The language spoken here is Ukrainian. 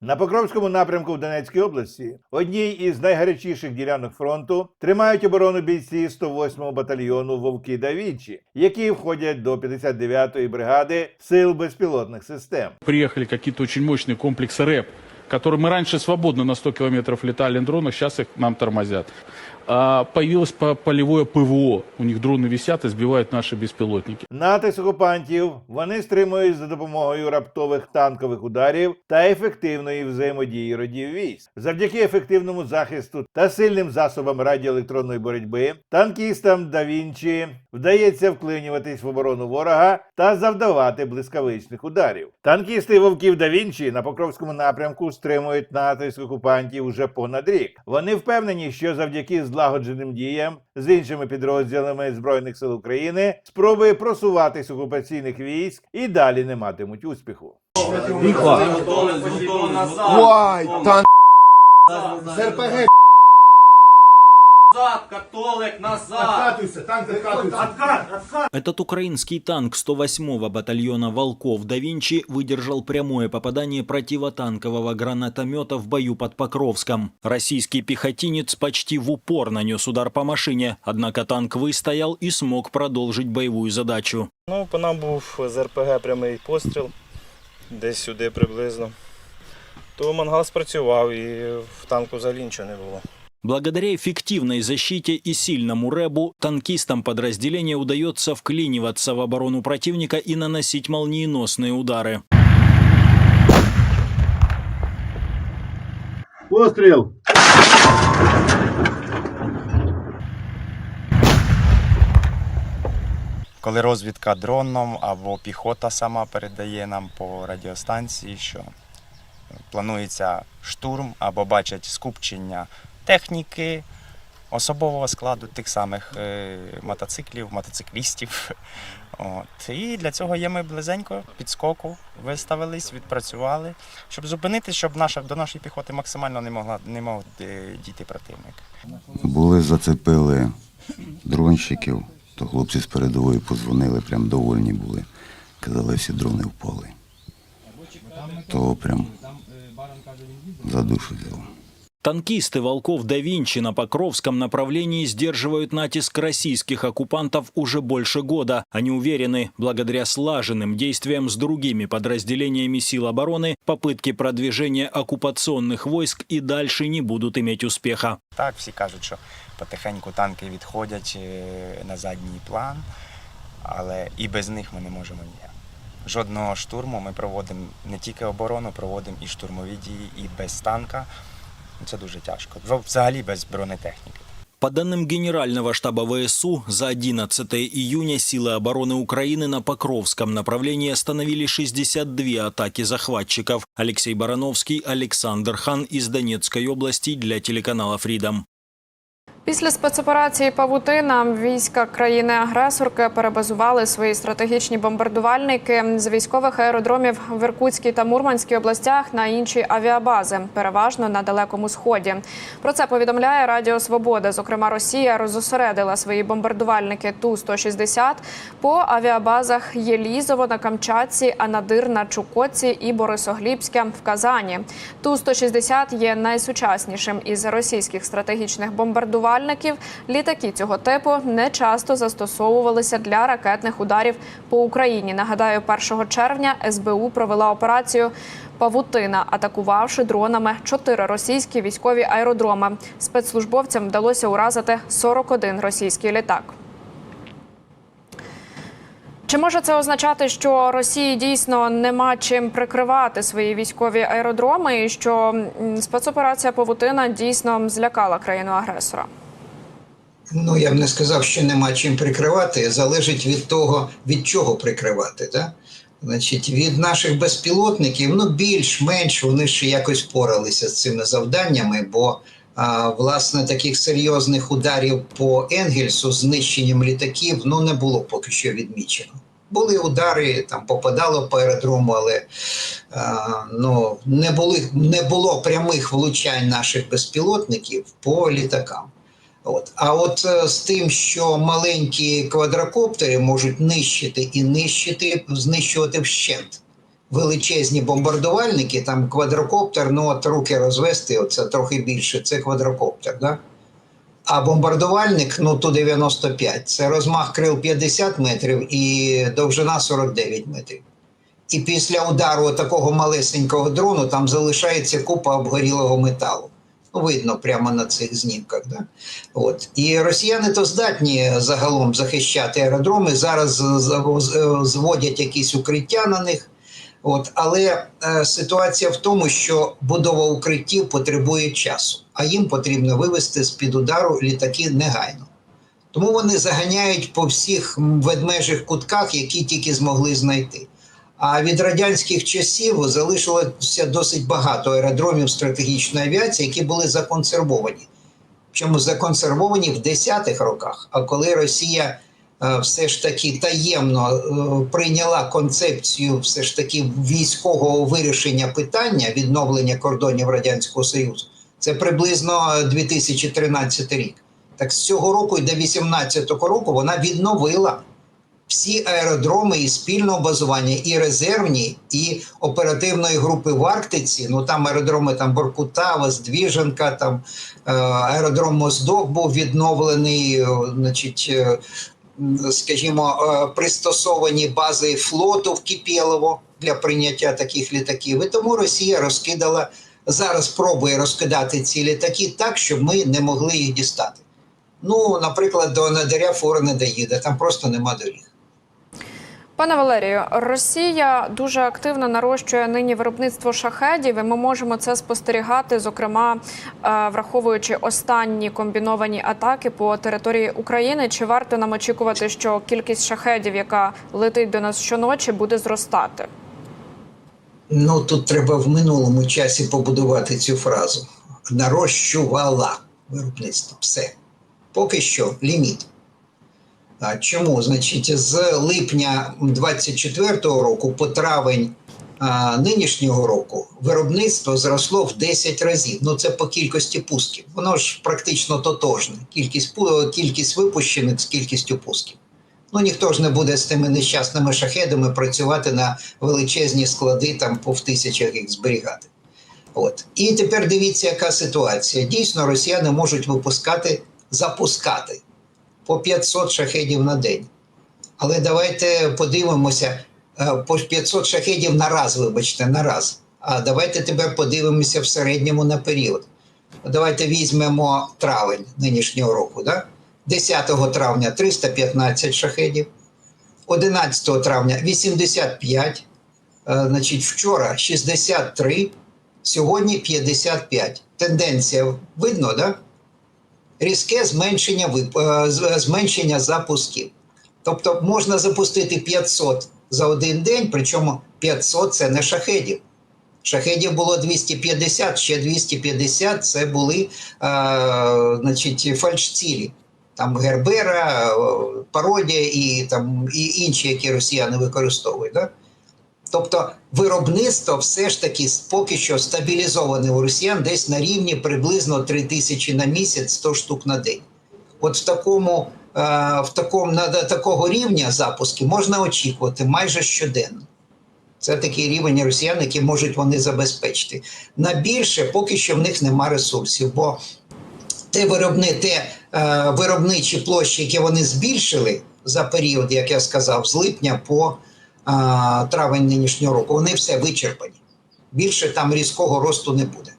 На Покровському напрямку в Донецькій області, одній із найгарячіших ділянок фронту, тримають оборону бійці 108-го батальйону Вовки да Вінчі, які входять до 59-ї бригади сил безпілотних систем. Приехали какие-то очень мощные комплексы РЭП, которые мы раньше свободно на 100 километров летали на дронах, сейчас их нам тормозят. А, Появилось полевое ПВО. У них дроны висят и сбивают наши беспилотники. Натиск окупантів вони стримують за допомогою раптових танкових ударів та ефективної взаємодії родів військ. Завдяки ефективному захисту та сильним засобам радіоелектронної боротьби танкістам да Вінчі вдається вклинюватись в оборону ворога та завдавати блискавичних ударів. Танкісти вовків да Вінчі на Покровському напрямку стримують натиск окупантів уже понад рік. Вони впевнені, що завдяки злагодженим діям з іншими підрозділами збройних сил України спроби просуватись окупаційних військ і далі не матимуть успіху. Вай, та... з РПГ. Назад, католик, назад! Откатуйся, танк откатуйся. Откат, откат! Этот украинский танк 108-го батальона «Волков» да Винчи выдержал прямое попадание противотанкового гранатомета в бою под Покровском. Российский пехотинец почти в упор нанес удар по машине, однако танк выстоял и смог продолжить боевую задачу. Ну, по нам був з РПГ прямий постріл, десь сюди приблизно. То мангал спрацював і в танку взагалі нічого не було. Благодаря эффективной защите и сильному рэбу танкистам подразделения удается вклиниваться в оборону противника и наносить молниеносные удары. Постріл! коли розвідка дроном або піхота сама передає нам по радіостанції, що планується штурм або бачать скупчення техніки, особового складу тих самих е, мотоциклів, мотоциклістів. От. І для цього є ми близенько підскоку, виставились, відпрацювали, щоб зупинити, щоб наша, до нашої піхоти максимально не могла не мог е, дійти противник. Були, зацепили дронщиків, то хлопці з передової позвонили, прям довольні були. Казали, всі дрони впали. То прям за душу взяло. Танкисты «Волков да Винчи» на Покровском направлении сдерживают натиск российских оккупантов уже больше года. Они уверены, благодаря слаженным действиям с другими подразделениями сил обороны, попытки продвижения оккупационных войск и дальше не будут иметь успеха. Так, всі кажуть, що потихеньку танки відходять е, на задній план, але і без них ми не можемо ніяк. Жодного штурму ми проводимо не тільки оборону, проводимо і штурмові дії, і без танка. Це дуже тяжко. Взагалі без бронетехніки. По данным Генерального штаба ВСУ, за 11 июня силы обороны Украины на Покровском направлении остановили 62 атаки захватчиков. Алексей Барановский, Александр Хан из Донецкой области для телеканала «Фридом». Після спецоперації Павутина війська країни-агресорки перебазували свої стратегічні бомбардувальники з військових аеродромів в Іркутській та Мурманській областях на інші авіабази, переважно на далекому сході. Про це повідомляє Радіо Свобода. Зокрема, Росія розосередила свої бомбардувальники Ту 160 по авіабазах Єлізово на Камчатці, Анадир на Чукотці і Борисоглібське в Казані. Ту 160 є найсучаснішим із російських стратегічних бомбардувальників. Літаки цього типу не часто застосовувалися для ракетних ударів по Україні. Нагадаю, 1 червня СБУ провела операцію. Павутина, атакувавши дронами чотири російські військові аеродроми. Спецслужбовцям вдалося уразити 41 російський літак. Чи може це означати, що Росії дійсно нема чим прикривати свої військові аеродроми, і що спецоперація Павутина дійсно злякала країну агресора? Ну, я б не сказав, що нема чим прикривати. Залежить від того, від чого прикривати. Да? Значить, від наших безпілотників, ну більш-менш вони ще якось поралися з цими завданнями, бо а, власне таких серйозних ударів по Енгельсу знищенням літаків ну не було поки що відмічено. Були удари, там попадало по аеродрому, але а, ну, не, були, не було прямих влучань наших безпілотників по літакам. От. А от е, з тим, що маленькі квадрокоптери можуть нищити і нищити, знищувати вщент величезні бомбардувальники, там квадрокоптер, ну от руки розвести, оце трохи більше, це квадрокоптер, да? А бомбардувальник ну ту 95. Це розмах крил 50 метрів і довжина 49 метрів. І після удару такого малесенького дрону там залишається купа обгорілого металу. Видно прямо на цих знімках. Да? От. І росіяни то здатні загалом захищати аеродроми. Зараз з- з- з- зводять якісь укриття на них. От. Але е, ситуація в тому, що будова укриттів потребує часу, а їм потрібно вивести з-під удару літаки негайно. Тому вони заганяють по всіх ведмежих кутках, які тільки змогли знайти. А від радянських часів залишилося досить багато аеродромів стратегічної авіації, які були законсервовані. Чому законсервовані в 10-х роках. А коли Росія е, все ж таки таємно е, прийняла концепцію все ж таки військового вирішення питання відновлення кордонів Радянського Союзу, це приблизно 2013 рік. Так з цього року і до 2018 року вона відновила всі аеродроми і спільного базування, і резервні, і оперативної групи в Арктиці. Ну там аеродроми там Боркута, Воздвіженка, там е, аеродром Моздок був відновлений, е, значить. е, Скажімо, пристосовані бази флоту в Кипєлово для прийняття таких літаків. І тому Росія розкидала зараз пробує розкидати ці літаки так, щоб ми не могли їх дістати. Ну, наприклад, до Надаря фора не доїде, там просто нема доріг. Пане Валерію, Росія дуже активно нарощує нині виробництво шахедів, і ми можемо це спостерігати, зокрема е, враховуючи останні комбіновані атаки по території України. Чи варто нам очікувати, що кількість шахедів, яка летить до нас щоночі, буде зростати? Ну тут треба в минулому часі побудувати цю фразу. Нарощувала виробництво. Все. Поки що ліміт. Чому? Значить, з липня 24-го року по травень а, нинішнього року виробництво зросло в 10 разів. Ну це по кількості пусків. Воно ж практично тотожне. Кількість кількість випущених з кількістю пусків. Ну ніхто ж не буде з тими нещасними шахедами працювати на величезні склади, там по в тисячах їх зберігати. От. І тепер дивіться, яка ситуація. Дійсно, росіяни можуть випускати, запускати по 500 шахедів на день. Але давайте подивимося е, по 500 шахедів на раз, вибачте, на раз. А давайте тепер подивимося в середньому на період. Давайте візьмемо травень нинішнього року. Да? 10 травня 315 шахедів, 11 травня 85, е, значить, вчора 63, сьогодні 55. Тенденція видно, да? Різке зменшення, е, зменшення запусків. Тобто можна запустити 500 за один день, причому 500 це не шахедів. Шахедів було 250, ще 250 це були е, значить, фальшцілі. Там Гербера, е, пародія і, там, і інші, які росіяни використовують. Да? Тобто виробництво все ж таки поки що стабілізоване у росіян десь на рівні приблизно 3 тисячі на місяць, 100 штук на день. От в такому, е, в такому на такого рівня запуски можна очікувати майже щоденно. Це такий рівень росіян, який можуть вони забезпечити. На більше поки що в них нема ресурсів, бо те виробни, те е, виробничі площі, які вони збільшили за період, як я сказав, з липня по травень нинішнього року, вони все вичерпані. Більше там різкого росту не буде.